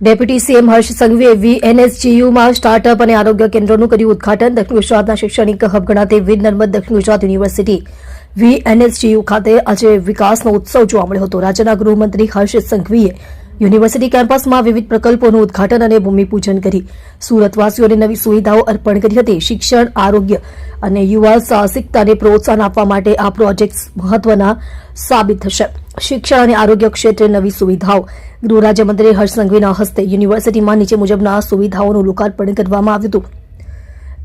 Deputy CM Harsh સંઘવીએ વીએનએસજીયુમાં startup અને આરોગ્ય કેન્દ્રોનું કર્યું ઉદઘાટન. દક્ષિણ ગુજરાતના શૈક્ષણિક હબ ગણાતી વીર નર્મદ દક્ષિણ ગુજરાત યુનિવર્સિટી વીએનએસજીયુ ખાતે આજે વિકાસનો ઉત્સવ જોવા મળ્યો હતો. રાજ્યના ગૃહમંત્રી હર્ષ સંઘવીએ યુનિવર્સિટી કેમ્પસમાં વિવિધ પ્રકલ્પોનું ઉદઘાટન અને ભૂમિપૂજન કરી. સુરતવાસીઓને નવી સુવિધાઓ અર્પણ કરી હતી. શિક્ષણ, આરોગ્ય અને યુવા સાહસિકતાને પ્રોત્સાહન આપવા માટે આ પ્રોજેક્ટ્સ મહત્વના સાબિત થશે. શિક્ષણ અને આરોગ્ય ક્ષેત્રે નવી સુવિધાઓ. ગૃહ રાજ્યમંત્રી હર્ષ સંઘવીના હસ્તે યુનિવર્સિટીમાં નીચે મુજબના સુવિધાઓનું લોકાર્પણ કરવામાં આવ્યું હતું.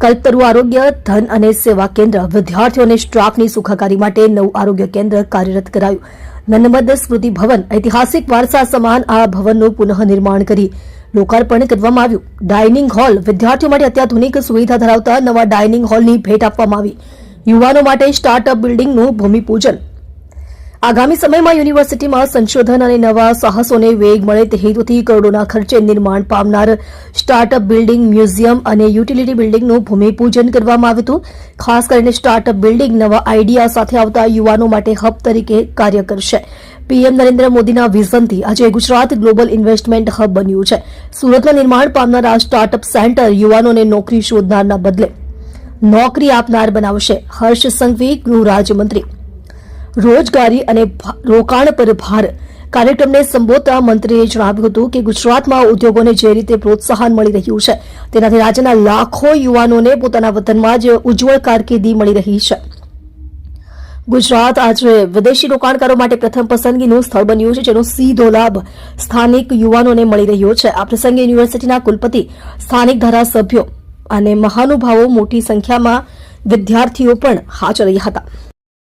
કલ્પતરુ આરોગ્ય, ધન અને સેવા કેન્દ્ર. વિદ્યાર્થીઓ અને સ્ટાફની સુખાકારી માટે નવું આરોગ્ય કેન્દ્ર કાર્યરત કરાયું. નર્મદ સ્મૃતિ ભવન, ઐતિહાસિક વારસા સમાન આ ભવનનું પુનઃનિર્માણ કરી લોકાર્પણ કરવામાં આવ્યું. ડાઇનિંગ હોલ, વિદ્યાર્થીઓ માટે અત્યાધુનિક સુવિધા ધરાવતા નવા ડાઇનિંગ હોલની ભેટ આપવામાં આવી. યુવાનો માટે સ્ટાર્ટઅપ બિલ્ડિંગનું ભૂમિપૂજન. આગામી સમયમાં યુનિવર્સિટીમાં સંશોધન અને નવા સાહસોને વેગ મળે તે હેતુથી કરોડોના ખર્ચે નિર્માણ પામનાર સ્ટાર્ટઅપ બિલ્ડિંગ મ્યુઝિયમ અને યુટિલિટી બિલ્ડિંગનું ભૂમિપૂજન કરવામાં આવ્યું હતું. ખાસ કરીને સ્ટાર્ટઅપ બિલ્ડિંગ નવા આઈડિયા સાથે આવતા યુવાનો માટે હબ તરીકે કાર્ય કરશે. પીએમ નરેન્દ્ર મોદીના વિઝનથી આજે ગુજરાત ગ્લોબલ ઇન્વેસ્ટમેન્ટ હબ બન્યું છે. સુરતમાં નિર્માણ પામનાર આ સ્ટાર્ટઅપ સેન્ટર યુવાનોને નોકરી શોધનારના બદલે નોકરી આપનાર બનાવશે. હર્ષ સંઘવી, ગૃહ રાજ્યમંત્રી. રોજગારી અને રોકાણ પર ભાર. કાર્યક્રમને સંબોધતા મંત્રીએ જણાવ્યું હતું કે ગુજરાતમાં ઉદ્યોગોને જે રીતે પ્રોત્સાહન મળી રહ્યું છે, તેનાથી રાજ્યના લાખો યુવાનોને પોતાના વતનમાં જ ઉજ્જવળ કારકિર્દી મળી રહી છે. ગુજરાત આજે વિદેશી રોકાણકારો માટે પ્રથમ પસંદગીનું સ્થળ બન્યું છે, જેનો સીધો લાભ સ્થાનિક યુવાનોને મળી રહ્યો છે. આ પ્રસંગે યુનિવર્સિટીના કુલપતિ, સ્થાનિક ધારાસભ્યો અને મહાનુભાવો મોટી સંખ્યામાં વિદ્યાર્થીઓ પણ હાજર રહ્યા હતા.